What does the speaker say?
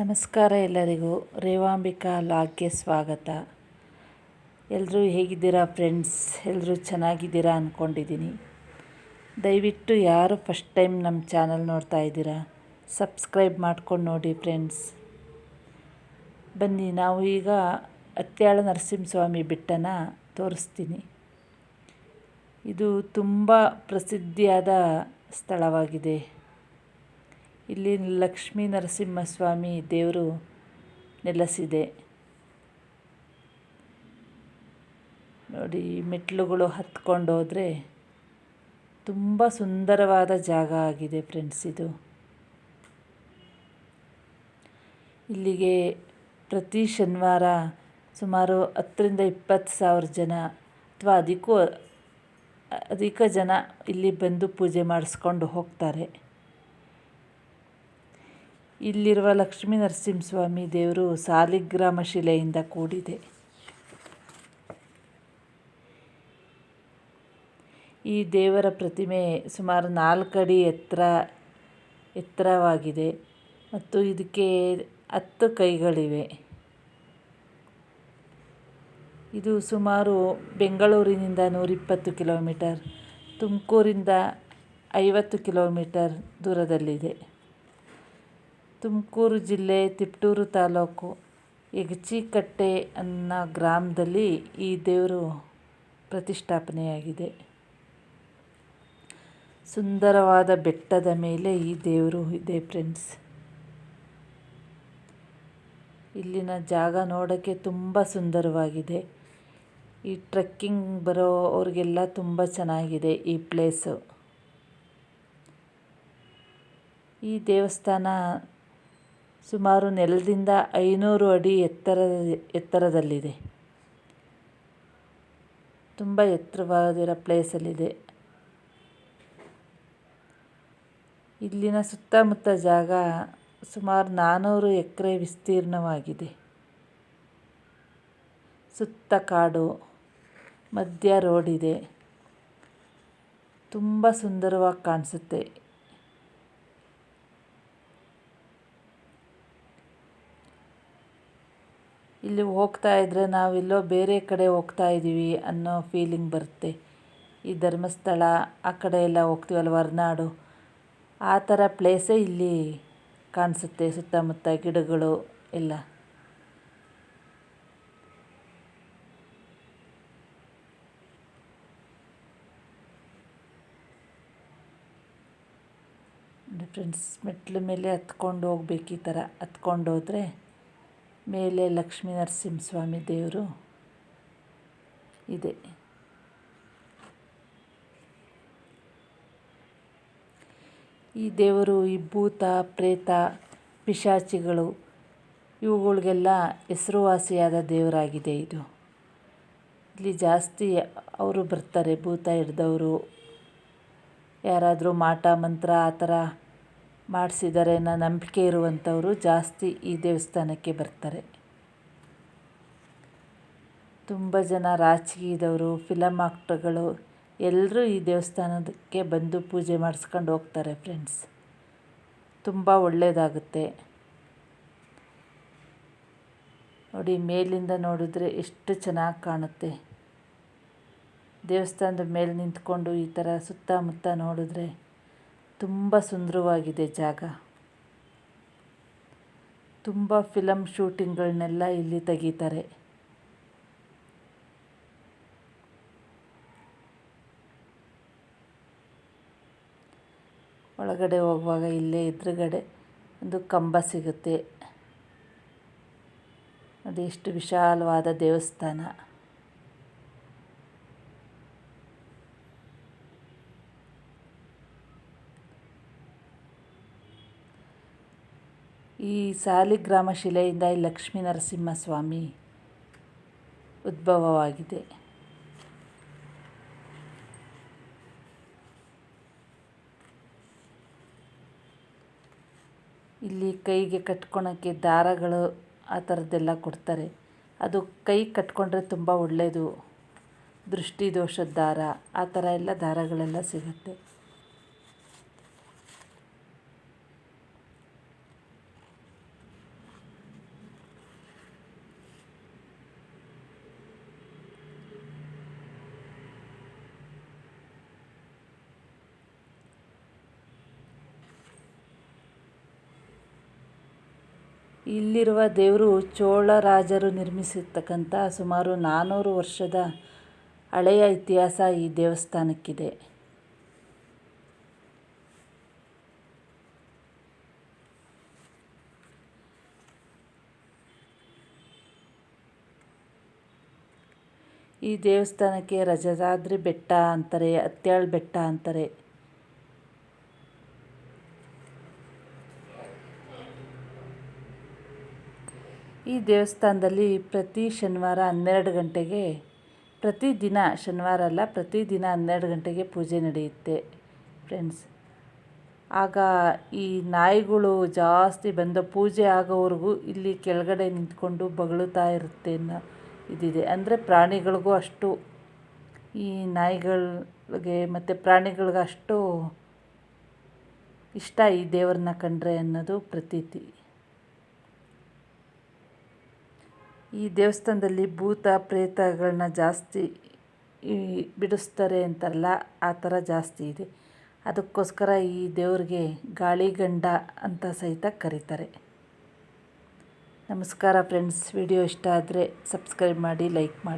ನಮಸ್ಕಾರ ಎಲ್ಲರಿಗೂ. ರೇವಾಂಬಿಕಾ ಲಾಗ್ಗೆ ಸ್ವಾಗತ. ಎಲ್ಲರೂ ಹೇಗಿದ್ದೀರಾ ಫ್ರೆಂಡ್ಸ್? ಎಲ್ಲರೂ ಚೆನ್ನಾಗಿದ್ದೀರಾ ಅಂದ್ಕೊಂಡಿದ್ದೀನಿ ದಯವಿಟ್ಟು ಯಾರು ಫಸ್ಟ್ ಟೈಮ್ ನಮ್ಮ ಚಾನಲ್ ನೋಡ್ತಾ ಇದ್ದೀರಾ, ಸಬ್ಸ್ಕ್ರೈಬ್ ಮಾಡ್ಕೊಂಡು ನೋಡಿ ಫ್ರೆಂಡ್ಸ್. ಬನ್ನಿ, ನಾವು ಈಗ ಅತ್ಯಾಳ ನರಸಿಂಹಸ್ವಾಮಿ ಬೆಟ್ಟನ ತೋರಿಸ್ತೀನಿ. ಇದು ತುಂಬ ಪ್ರಸಿದ್ಧಿಯಾದ ಸ್ಥಳವಾಗಿದೆ. ಇಲ್ಲಿ ಲಕ್ಷ್ಮೀ ನರಸಿಂಹಸ್ವಾಮಿ ದೇವರು ನೆಲೆಸಿದೆ. ನೋಡಿ ಮೆಟ್ಲುಗಳು ಹತ್ಕೊಂಡು ಹೋದರೆ ತುಂಬ ಸುಂದರವಾದ ಜಾಗ ಆಗಿದೆ ಫ್ರೆಂಡ್ಸ್ ಇದು. ಇಲ್ಲಿಗೆ ಪ್ರತಿ ಶನಿವಾರ ಸುಮಾರು ಹತ್ತರಿಂದ ಇಪ್ಪತ್ತು ಸಾವಿರ ಜನ ಅಥವಾ ಅದಕ್ಕೂ ಅಧಿಕ ಜನ ಇಲ್ಲಿ ಬಂದು ಪೂಜೆ ಮಾಡಿಸ್ಕೊಂಡು ಹೋಗ್ತಾರೆ. ಇಲ್ಲಿರುವ ಲಕ್ಷ್ಮೀ ನರಸಿಂಹಸ್ವಾಮಿ ದೇವರು ಸಾಲಿಗ್ರಾಮ ಶಿಲೆಯಿಂದ ಕೂಡಿದೆ. ಈ ದೇವರ ಪ್ರತಿಮೆ ಸುಮಾರು ನಾಲ್ಕು ಅಡಿ ಎತ್ತರ, ಎತ್ತರವಾಗಿದೆ ಮತ್ತು ಇದಕ್ಕೆ ಹತ್ತು ಕೈಗಳಿವೆ. ಇದು ಸುಮಾರು ಬೆಂಗಳೂರಿನಿಂದ ನೂರಿಪ್ಪತ್ತು ಕಿಲೋಮೀಟರ್, ತುಮಕೂರಿಂದ ಐವತ್ತು ಕಿಲೋಮೀಟರ್ ದೂರದಲ್ಲಿದೆ. ತುಮಕೂರು ಜಿಲ್ಲೆ ತಿಪಟೂರು ತಾಲೂಕು ಯಗಚಿಕಟ್ಟೆ ಅನ್ನೋ ಗ್ರಾಮದಲ್ಲಿ ಈ ದೇವರು ಪ್ರತಿಷ್ಠಾಪನೆಯಾಗಿದೆ. ಸುಂದರವಾದ ಬೆಟ್ಟದ ಮೇಲೆ ಈ ದೇವರು ಇದೆ ಫ್ರೆಂಡ್ಸ್ ಇಲ್ಲಿನ ಜಾಗ ನೋಡೋಕ್ಕೆ ತುಂಬ ಸುಂದರವಾಗಿದೆ. ಈ ಟ್ರೆಕ್ಕಿಂಗ್ ಬರೋ ಅವ್ರಿಗೆಲ್ಲ ತುಂಬ ಚೆನ್ನಾಗಿದೆ ಈ ಪ್ಲೇಸು ಈ ದೇವಸ್ಥಾನ ಸುಮಾರು ನೆಲದಿಂದ ಐನೂರು ಅಡಿ ಎತ್ತರ ಎತ್ತರದಲ್ಲಿದೆ. ತುಂಬ ಎತ್ತರವಾಗಿರೋ ಪ್ಲೇಸಲ್ಲಿದೆ. ಇಲ್ಲಿನ ಸುತ್ತಮುತ್ತ ಜಾಗ ಸುಮಾರು ನಾನ್ನೂರು ಎಕರೆ ವಿಸ್ತೀರ್ಣವಾಗಿದೆ. ಸುತ್ತ ಕಾಡು, ಮಧ್ಯ ರೋಡಿದೆ. ತುಂಬ ಸುಂದರವಾಗಿ ಕಾಣಿಸುತ್ತೆ. ಇಲ್ಲಿ ಹೋಗ್ತಾ ಇದ್ದರೆ ನಾವೆಲ್ಲೋ ಬೇರೆ ಕಡೆ ಹೋಗ್ತಾ ಇದ್ದೀವಿ ಅನ್ನೋ ಫೀಲಿಂಗ್ ಬರುತ್ತೆ. ಈ ಧರ್ಮಸ್ಥಳ, ಆ ಕಡೆ ಎಲ್ಲ ಹೋಗ್ತೀವಲ್ಲ ಹೊರನಾಡು? ಆ ಥರ ಪ್ಲೇಸೇ ಇಲ್ಲಿ ಕಾಣಿಸುತ್ತೆ, ಸುತ್ತಮುತ್ತ ಗಿಡಗಳು ಎಲ್ಲ. ಫ್ರೆಂಡ್ಸ್ ಮೆಟ್ಲ ಮೇಲೆ ಹತ್ಕೊಂಡು ಹೋಗ್ಬೇಕು ಈ ಥರ. ಹತ್ಕೊಂಡು ಹೋದರೆ ಮೇಲೆ ಲಕ್ಷ್ಮೀ ನರಸಿಂಹಸ್ವಾಮಿ ದೇವರು ಇದೆ. ಈ ದೇವರು, ಈ ಭೂತ, ಪ್ರೇತ, ಪಿಶಾಚಿಗಳು, ಇವುಗಳಿಗೆಲ್ಲ ಹೆಸರುವಾಸಿಯಾದ ದೇವರಾಗಿದೆ ಇದು. ಇಲ್ಲಿ ಜಾಸ್ತಿ ಅವರು ಬರ್ತಾರೆ, ಭೂತ ಹಿಡ್ದವರು. ಯಾರಾದರೂ ಮಾಟ, ಮಂತ್ರ ಆ ಥರ ಮಾಡಿಸಿದ್ದಾರೆ ಅನ್ನೋ ನಂಬಿಕೆ ಇರುವಂಥವರು ಜಾಸ್ತಿ ಈ ದೇವಸ್ಥಾನಕ್ಕೆ ಬರ್ತಾರೆ. ತುಂಬ ಜನ ರಾಜಕೀಯದವರು ಫಿಲಮ್ ಆಕ್ಟರ್ಗಳು ಎಲ್ಲರೂ ಈ ದೇವಸ್ಥಾನಕ್ಕೆ ಬಂದು ಪೂಜೆ ಮಾಡಿಸ್ಕೊಂಡು ಹೋಗ್ತಾರೆ ಫ್ರೆಂಡ್ಸ್ ತುಂಬ ಒಳ್ಳೆಯದಾಗುತ್ತೆ ನೋಡಿ, ಮೇಲಿಂದ ನೋಡಿದ್ರೆ ಎಷ್ಟು ಚೆನ್ನಾಗಿ ಕಾಣುತ್ತೆ. ದೇವಸ್ಥಾನದ ಮೇಲೆ ನಿಂತ್ಕೊಂಡು ಈ ಥರ ಸುತ್ತಮುತ್ತ ನೋಡಿದ್ರೆ ತುಂಬ ಸುಂದರವಾಗಿದೆ ಜಾಗ. ತುಂಬ ಫಿಲಮ್ ಶೂಟಿಂಗ್ಗಳನ್ನೆಲ್ಲ ಇಲ್ಲಿ ತೆಗೀತಾರೆ. ಒಳಗಡೆ ಹೋಗುವಾಗ ಇಲ್ಲೇ ಎದುರುಗಡೆ ಒಂದು ಕಂಬ ಸಿಗುತ್ತೆ. ಅದೆಷ್ಟು ವಿಶಾಲವಾದ ದೇವಸ್ಥಾನ. ಈ ಸಾಲಿಗ್ರಾಮ ಶಿಲೆಯಿಂದ ಈ ಲಕ್ಷ್ಮೀ ನರಸಿಂಹಸ್ವಾಮಿ ಉದ್ಭವವಾಗಿದೆ. ಇಲ್ಲಿ ಕೈಗೆ ಕಟ್ಕೊಳಕ್ಕೆ ದಾರಗಳು ಆ ಥರದ್ದೆಲ್ಲ ಕೊಡ್ತಾರೆ. ಅದು ಕೈ ಕಟ್ಕೊಂಡ್ರೆ ತುಂಬ ಒಳ್ಳೆಯದು ದೃಷ್ಟಿ ದೋಷದ ದಾರ, ಆ ಥರ ಎಲ್ಲ ದಾರಗಳೆಲ್ಲ ಸಿಗುತ್ತೆ. ಇಲ್ಲಿರುವ ದೇವರು ಚೋಳ ರಾಜರು ನಿರ್ಮಿಸಿರ್ತಕ್ಕಂಥ ಸುಮಾರು ನಾನ್ನೂರು ವರ್ಷದ ಹಳೆಯ ಇತಿಹಾಸ ಈ ದೇವಸ್ಥಾನಕ್ಕಿದೆ. ಈ ದೇವಸ್ಥಾನಕ್ಕೆ ರಜರಾದ್ರಿ ಬೆಟ್ಟ ಅಂತಾರೆ, ಅತ್ಯಾಳ್ ಬೆಟ್ಟ ಅಂತಾರೆ. ಈ ದೇವಸ್ಥಾನದಲ್ಲಿ ಪ್ರತಿ ಶನಿವಾರ ಹನ್ನೆರಡು ಗಂಟೆಗೆ ಪ್ರತಿದಿನ ಶನಿವಾರ ಅಲ್ಲ ಪ್ರತಿದಿನ ಹನ್ನೆರಡು ಗಂಟೆಗೆ ಪೂಜೆ ನಡೆಯುತ್ತೆ ಫ್ರೆಂಡ್ಸ್ ಆಗ ಈ ನಾಯಿಗಳು ಜಾಸ್ತಿ ಬಂದ ಪೂಜೆ ಆಗೋವರೆಗೂ ಇಲ್ಲಿ ಕೆಳಗಡೆ ನಿಂತ್ಕೊಂಡು ಬಗಳುತ್ತಾ ಇರುತ್ತೆ ಅನ್ನೋ ಇದಿದೆ. ಅಂದರೆ ಪ್ರಾಣಿಗಳಿಗೂ ಅಷ್ಟು ಈ ನಾಯಿಗಳಿಗೆ ಮತ್ತು ಪ್ರಾಣಿಗಳ್ಗೆ ಅಷ್ಟು ಇಷ್ಟ ಈ ದೇವ್ರನ್ನ ಕಂಡ್ರೆ ಅನ್ನೋದು ಪ್ರತೀತಿ. ಈ ದೇವಸ್ಥಾನದಲ್ಲಿ ಭೂತ ಪ್ರೇತಗಳನ್ನ ಜಾಸ್ತಿ ಈ ಬಿಡಿಸ್ತಾರೆ ಅಂತಾರಲ್ಲ, ಆ ಥರ ಜಾಸ್ತಿ ಇದೆ. ಅದಕ್ಕೋಸ್ಕರ ಈ ದೇವ್ರಿಗೆ ಗಾಳಿಗಂಡ ಅಂತ ಸಹಿತ ಕರೀತಾರೆ. ನಮಸ್ಕಾರ ಫ್ರೆಂಡ್ಸ್, ವಿಡಿಯೋ ಇಷ್ಟ ಆದರೆ ಸಬ್ಸ್ಕ್ರೈಬ್ ಮಾಡಿ, ಲೈಕ್ ಮಾಡಿ.